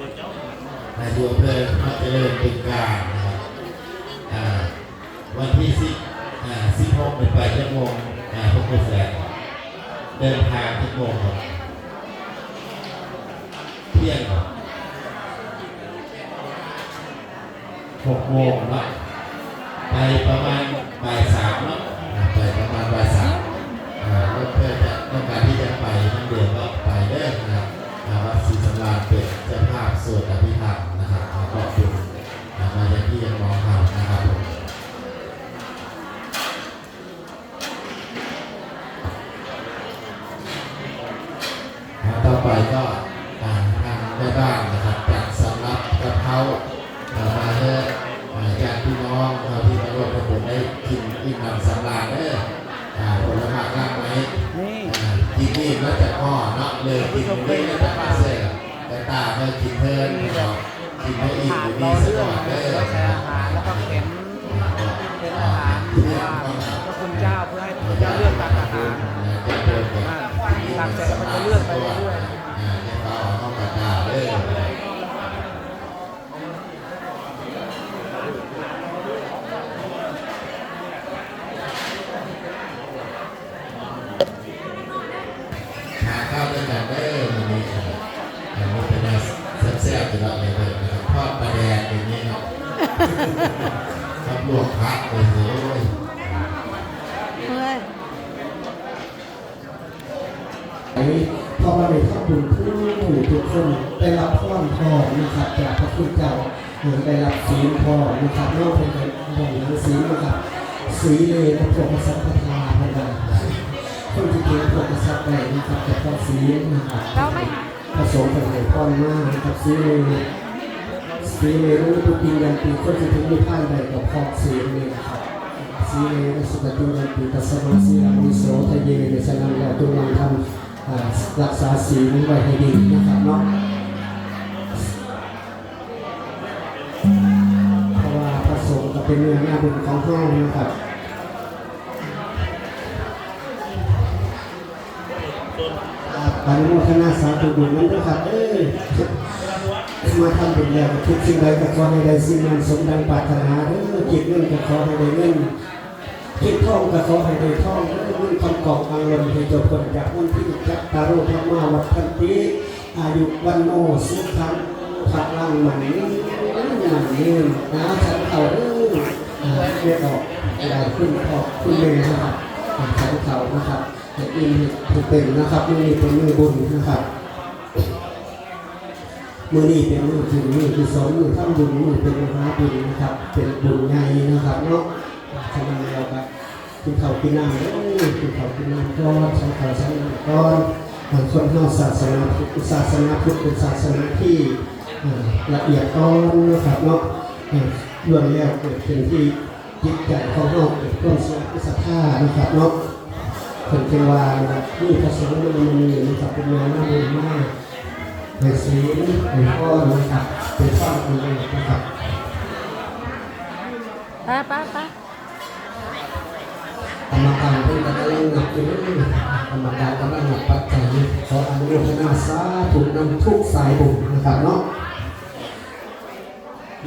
นายดวงเพลินพระเจริญเป็นกลางนะครับวันที่สิบสิบหกเป็นไปชั่วโมงพวกผู้แสงเดินทางชั่วโมงครับเที่ยงครับหกโมงเนาะไปประมาณบ่ายสามเนาะไปประมาณบ่ายสามอ่าเพื่อจะต้องการที่จะไปนั่งเดือนก็ไปเด้อนครับอ่าวั ดศรีสำราญเป็นเจ้าภาพสวดอภิธรรมนะครับแล้วก็เป็นอ่ามาจากที่ยังมองเห่านะครับผมนะต่อไปก็ทางทางแม่บ้านนะครับจัดสำรับกระเพราเอ่อมาให้เอ่อญาติพี่น้องเราที่มาร่วมกับผมได้กินอิ่มหนำสำราญเด้ออ่าผลไม้ร่างไม้นี่อ่ากินนี่แล้วจะพ่อเนาะเลยกินนี่แล้วจะมาเซ่แตาเมื่อกินเพิ่นนาะกินให้อิ่มผ่านอยู่รนี่อสักเรื่องอนเด้อแล้วนะครัอาหารแล้วก็เข็นเข็นอาหารเพื่อว่าก็พระคุณเจ้าเพื่อให้พระคุณเจ้าเลือกตักอาหารจะเดินไปตักเสร็จแล้วมันจะเลื่อนไปเรื่อย แซ่บๆจะได้เลยนะครับทอดปลาแดงอย่างนี้เนาะครับลวกผักโอ้โหเฮ้ยอันนี้พอมาในขอบุญผู้ผู้ทุกคนได้รับพรพรนะครับจากพระคุณเจ้าเหรือนได้รับศีลพรนะครับนอกจากนั้นอย่างหนังศีลนะครับศีเลยพระพุทธสัพพทาพระดาคนที่เก่งพระพุทธสัพพทนะครับแต่พอศีลนะครับ เราไม่ผสมกันให้พรมากนะครับศีเลยศีเลยรู้ทุกปียันปีคนที่ถึงมีท่านใดกับพอศีเลยนะครับศีลเลยสุขติยันปีตัสมาสีลังวิโสทะเยเนสนังแล้วตุลังทำรักษาศีลไว้ให้ดีนะครับเนาะเพราะว่าพระสงฆ์ก็เป็นเนื้อหน้าบุญของห้องนะครับ อนุโมทนาสาธุบุญนั้นด้วยครับเอ้ยมาทำบุญแล้วทุกสิ่งใดก็ขอให้ได้สิ่งนั้นสมดังปรารถนาเด้อจิตเงินก็ขอให้ได้เงินคิดท่องก็ขอให้ได้ท่องเรื่องคำกองอารมณ์ให้จบคนจากวันที่จักตาโรธรรมาวัดพันธีอายุวันโนสุขังพัลังมันอย่างนี้นะฉันเขาเออเรียกออกได้ขึ้นออกขึ้นเลยนะครับ ฉันเขานะครับแต่อินถูกเป็นนะครับมือนี้เป็นมือบุญนะครับมือนี้เป็นมือถึงมือที่สองมือทำบุญมือเป็นมหาบุญนะครับ เป็นบุญใหญ่นะครับเนาะฉะนั้นเราก็กินข้าวกินน้ำเอ้ยกินข้าวกินน้ำก่อนใช้ข้าวใช้น้ำก่อนบางคนเข้าศาสนาพุทธศาสนาพุทธเป็นศาสนาที่ละเอียดอ่อนนะครับเนาะอ่าล้วนแล้วเกิดขึ้นที่ จิตใจของเราเกิดความสงศรัทธานะครับเนาะเป็นเทวานะครับนี่พระสงฆ์มันมีนะครับเป็นงานน่าดูมากในศีลในข้อนะครับเป็นข้ออันนี้นะครับไปไปไปกรรมการเพิ่งกำลังหนักอยู่กรรมการกำลังหนักปัจจัยขออนุโมทนาสาธุนำทุกสายบุญนะครับเนาะ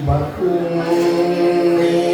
บัดนี้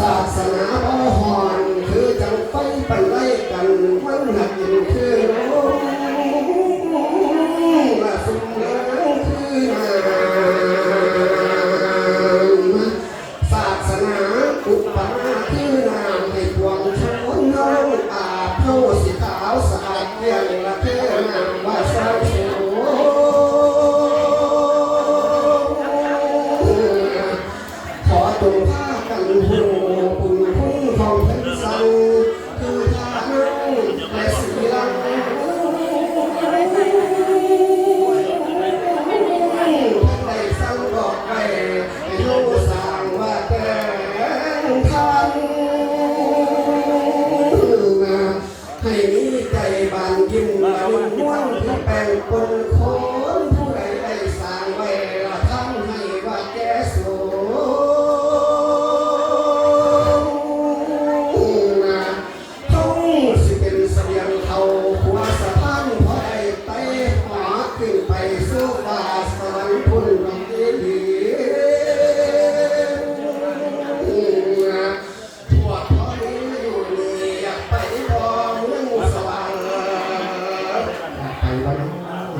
ศาสนา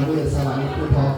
พระพุทธสวรรค์ผู้อ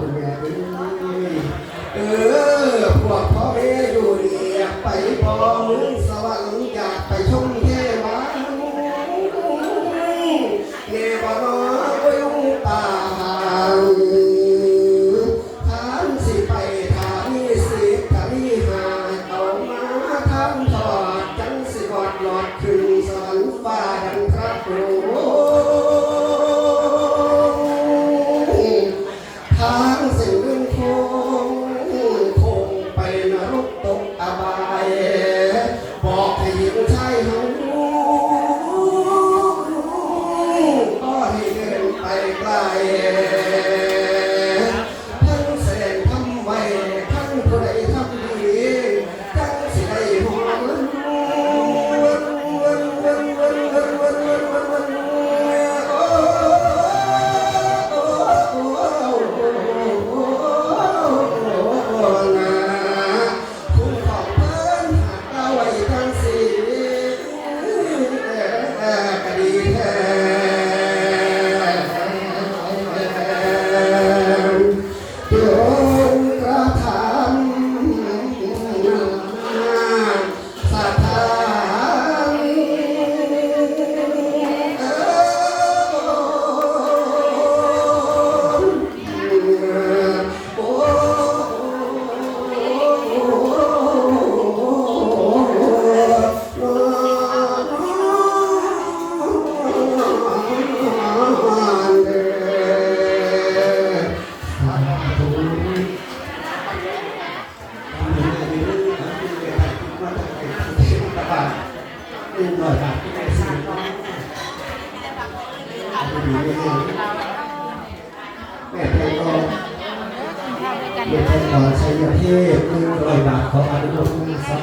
เด็กคนก่อนชัยเทพหนึ่งร้อยบาทขออนุโมทนาสา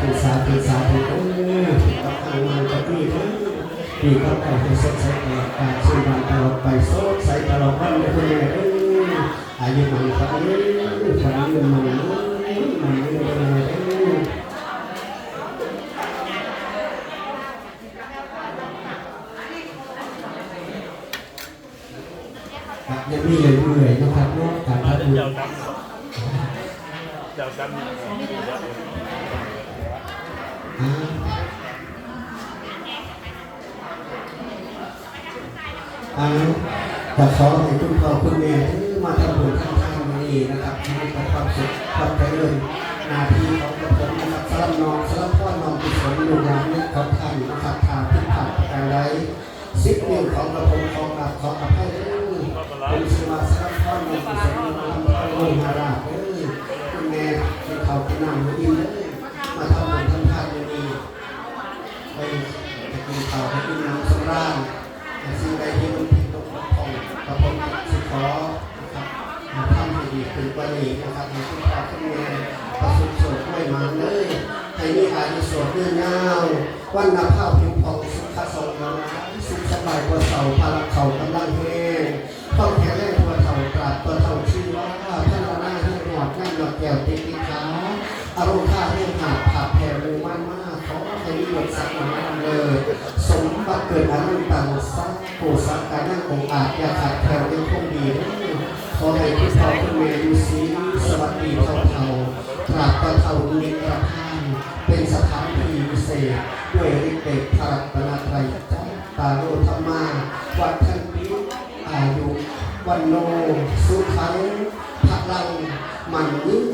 ธุสาธุสาธุเออกับทางงานกับพี่เด้อปีก็ไปให้สดใสตลอดกาลชีวิตตลอดไปสดใสตลอดวันเลยคุณแม่เด้ออายุมันครับเด้อฝันเรื่องมันเด้อมันเรื่องมันเด้อครับยังมีเรื่อยนะครับเนาะการพัฒนา เจ้าดำเจ้าดำอ่าอ่าแต่ขอให้คุณพ่อคุณแม่ที่มาทำบุญทำทานนี้นะครับที่มีความสุขความเจริญหน้าที่ของกระผมนะครับสำหรับน้องสำหรับพ่อน้องกุศลลูกหลานและของท่านนะครับทางที่ผ่านประการใดสิบนิ้วของกระผมขอกราบขออภัยด้อเป็นสมาสำหรับพ่อน้องกุศลลูกหลานพระโลหาราชเด้อคุณแม่าที่นั่งอยู่ดีเด้อมาทำบุญทำทานอย่างนี้ไปไปกินข้าวไปกินน้ำสำราญแต่สิ่งใดที่มันผิดตกบกพร่องกระผมสิขอนะครับมาทำให้ดีขึ้นกว่านี้นะครับให้คุณพ่อคุณแม่ประสบโชคด้วยมาเลยให้มีอายุโสดยืนยาวันนาภาพผิวผ่องสุข นันตังสักโกสักการนั่งองอาจอย่าขาดแคลนยังคงดีขอให้คุณพ่อคุณแม่อยู่สีสวัสดีเท่าเท่าตราบตะเท่านิรพานเป็นสถานที่พิเศษด้วยฤทธิ์เดชพระรัตนตรัยตาโรธรรมาวัดทันติอายุวันโนสุขังพลังมันยืน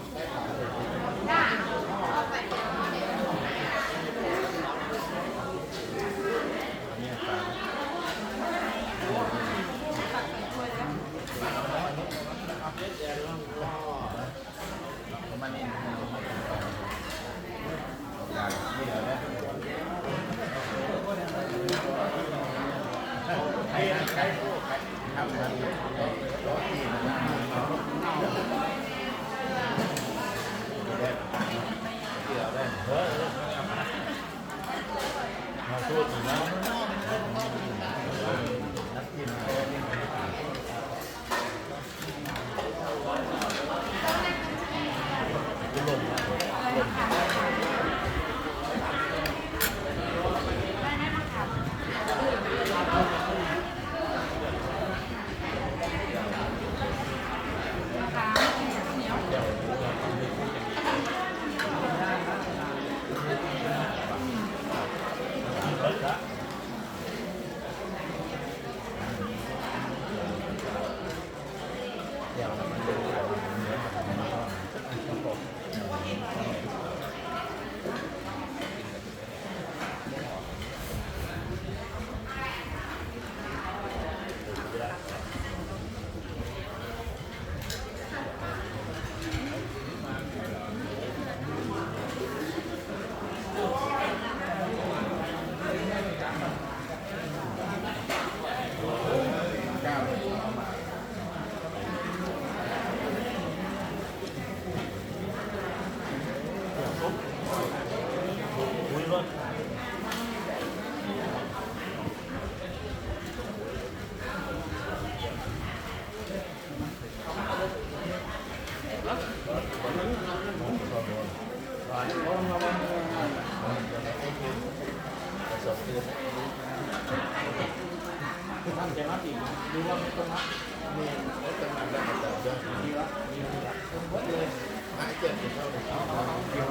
เกิดเหตุการณ์ของเราเลย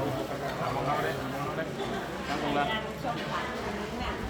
ของเราเลยของเราเลยช่วงขวัญนี่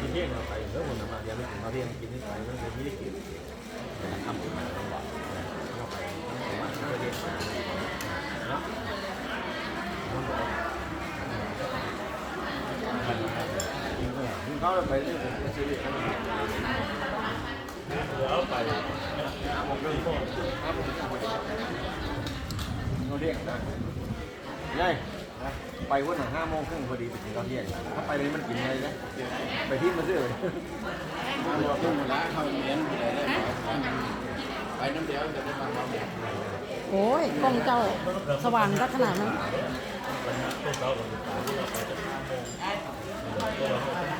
มีเที่ยงเราไปแล้วคนมาเดี๋ยวไม่ถึงเราเที่ยงกินนี่ไปไม่ได้ไม่ได้กินทำถึงมาจังหวะเราไปว่าเราเรียนเนาะเขา ไปเรื่องชีวิตเขาเดี๋ยวไปเราเรียกนะยัยไปวันหนึ่งห้าโมงครึ่งพอดีถึงเราเรียกถ้าไปเลยมันกินอะไรนะไปที่มาซื้อเลยโอ้ยกล้องเจ้าสว่างได้ขนาดนั้นปัญหาพวกเรากับลูกค้าที่เราไปจะห้าโมง